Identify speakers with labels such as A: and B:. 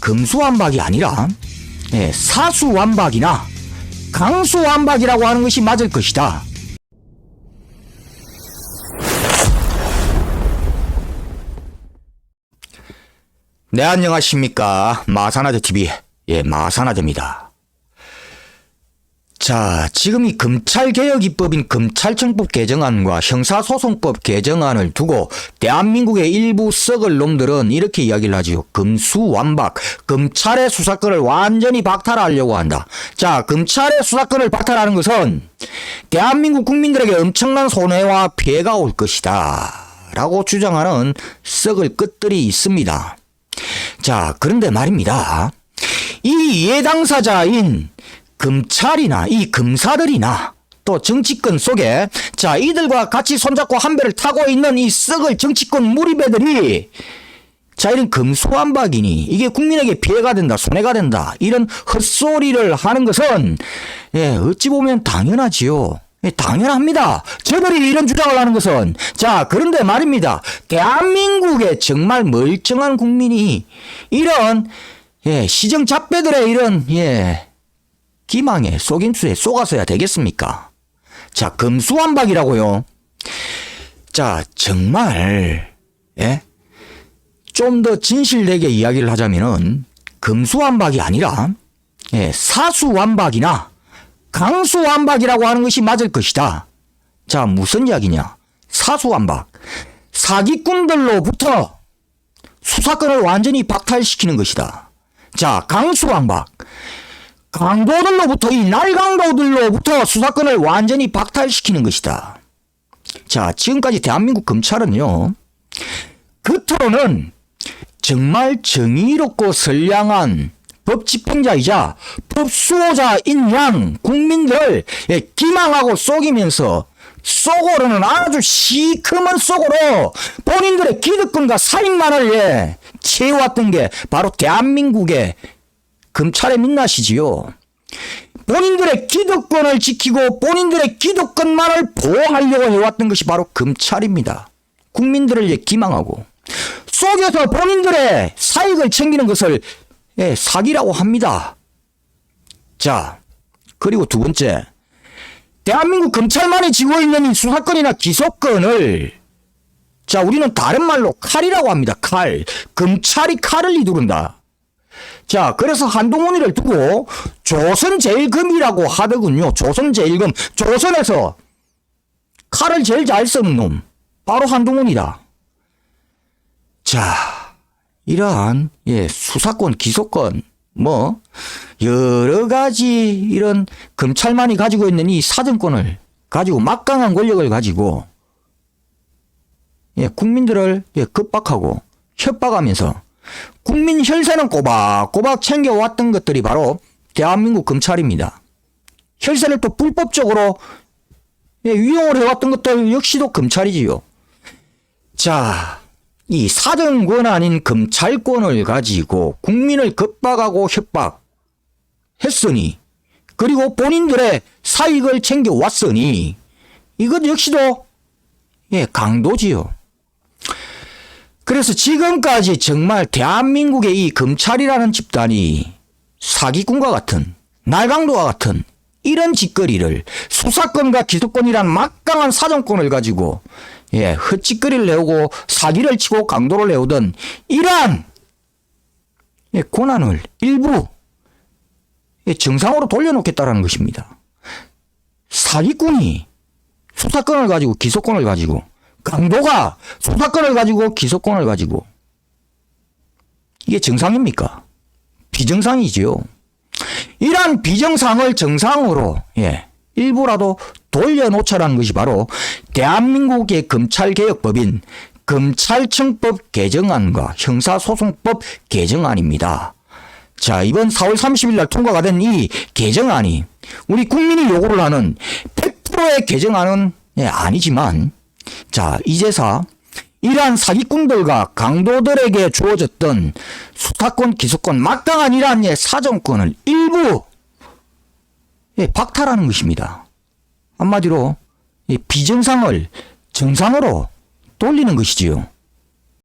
A: 금수완박이 아니라 예, 사수완박이나 강수완박이라고 하는 것이 맞을 것이다. 네, 안녕하십니까. 마산아재 TV. 예, 마산아재입니다. 자, 지금 이 검찰개혁 입법인 검찰청법 개정안과 형사소송법 개정안을 두고 대한민국의 일부 썩을 놈들은 이렇게 이야기를 하지요. 금수완박, 검찰의 수사권을 완전히 박탈하려고 한다. 자, 검찰의 수사권을 박탈하는 것은 대한민국 국민들에게 엄청난 손해와 피해가 올 것이다. 라고 주장하는 썩을 끝들이 있습니다. 자, 그런데 말입니다. 이 이해 당사자인 검찰이나 이 검사들이나 또 정치권 속에 자 이들과 같이 손잡고 한 배를 타고 있는 이 썩을 정치권 무리배들이 자 이런 금수완박이니 이게 국민에게 피해가 된다 손해가 된다 이런 헛소리를 하는 것은 예 어찌 보면 당연하지요. 예, 당연합니다. 저들이 이런 주장을 하는 것은 자 그런데 말입니다. 대한민국의 정말 멀쩡한 국민이 이런 예 시정 잡배들의 이런 예 기망에 속임수에 속아서야 되겠습니까? 자, 금수완박이라고요. 자, 정말 예? 좀 더 진실되게 이야기를 하자면은 금수완박이 아니라 예, 사수완박이나 강수완박이라고 하는 것이 맞을 것이다. 자, 무슨 이야기냐? 사수완박. 사기꾼들로부터 수사권을 완전히 박탈시키는 것이다. 자, 강수완박. 강도들로부터 이 날강도들로부터 수사권을 완전히 박탈시키는 것이다. 자, 지금까지 대한민국 검찰은요. 겉으로는 정말 정의롭고 선량한 법 집행자이자 법 수호자인 양 국민들을 예, 기망하고 속이면서 속으로는 아주 시커먼 속으로 본인들의 기득권과 사익만을 예, 채워왔던 게 바로 대한민국의 검찰의 민낯이지요. 본인들의 기득권을 지키고 본인들의 기득권만을 보호하려고 해왔던 것이 바로 검찰입니다. 국민들을 예, 기망하고 속여서 본인들의 사익을 챙기는 것을 예, 사기라고 합니다. 자, 그리고 두 번째, 대한민국 검찰만이 쥐고 있는 이 수사권이나 기소권을 자, 우리는 다른 말로 칼이라고 합니다. 칼. 검찰이 칼을 휘두른다. 자, 그래서 한동훈이를 두고 조선제일금이라고 하더군요. 조선제일금. 조선에서 칼을 제일 잘 쓰는 놈. 바로 한동훈이다. 자, 이러한, 예, 수사권, 기소권, 뭐, 여러 가지 이런 검찰만이 가지고 있는 이 사정권을 가지고 막강한 권력을 가지고 예, 국민들을 예, 급박하고 협박하면서 국민 혈세는 꼬박꼬박 챙겨왔던 것들이 바로 대한민국 검찰입니다. 혈세를 또 불법적으로 예, 이용을 해왔던 것들 역시도 검찰이지요. 자, 이 사정권 아닌 검찰권을 가지고 국민을 급박하고 협박했으니 그리고 본인들의 사익을 챙겨왔으니 이것 역시도 예, 강도지요. 그래서 지금까지 정말 대한민국의 이 검찰이라는 집단이 사기꾼과 같은 날강도와 같은 이런 짓거리를 수사권과 기소권이란 막강한 사정권을 가지고 예, 헛짓거리를 내오고 사기를 치고 강도를 내오던 이러한 예, 고난을 일부 예, 정상으로 돌려놓겠다라는 것입니다. 사기꾼이 수사권을 가지고 기소권을 가지고 강도가 수사권을 가지고 기소권을 가지고 이게 정상입니까? 비정상이지요. 이러한 비정상을 정상으로 예, 일부라도 돌려놓자라는 것이 바로 대한민국의 검찰개혁법인 검찰청법 개정안과 형사소송법 개정안입니다. 자, 이번 4월 30일 날 통과가 된 이 개정안이 우리 국민이 요구를 하는 100%의 개정안은 예, 아니지만 자, 이제사 이러한 사기꾼들과 강도들에게 주어졌던 수사권, 기소권, 막강한 이러한 예, 사정권을 일부 예, 박탈하는 것입니다. 한마디로 이 비정상을 정상으로 돌리는 것이지요.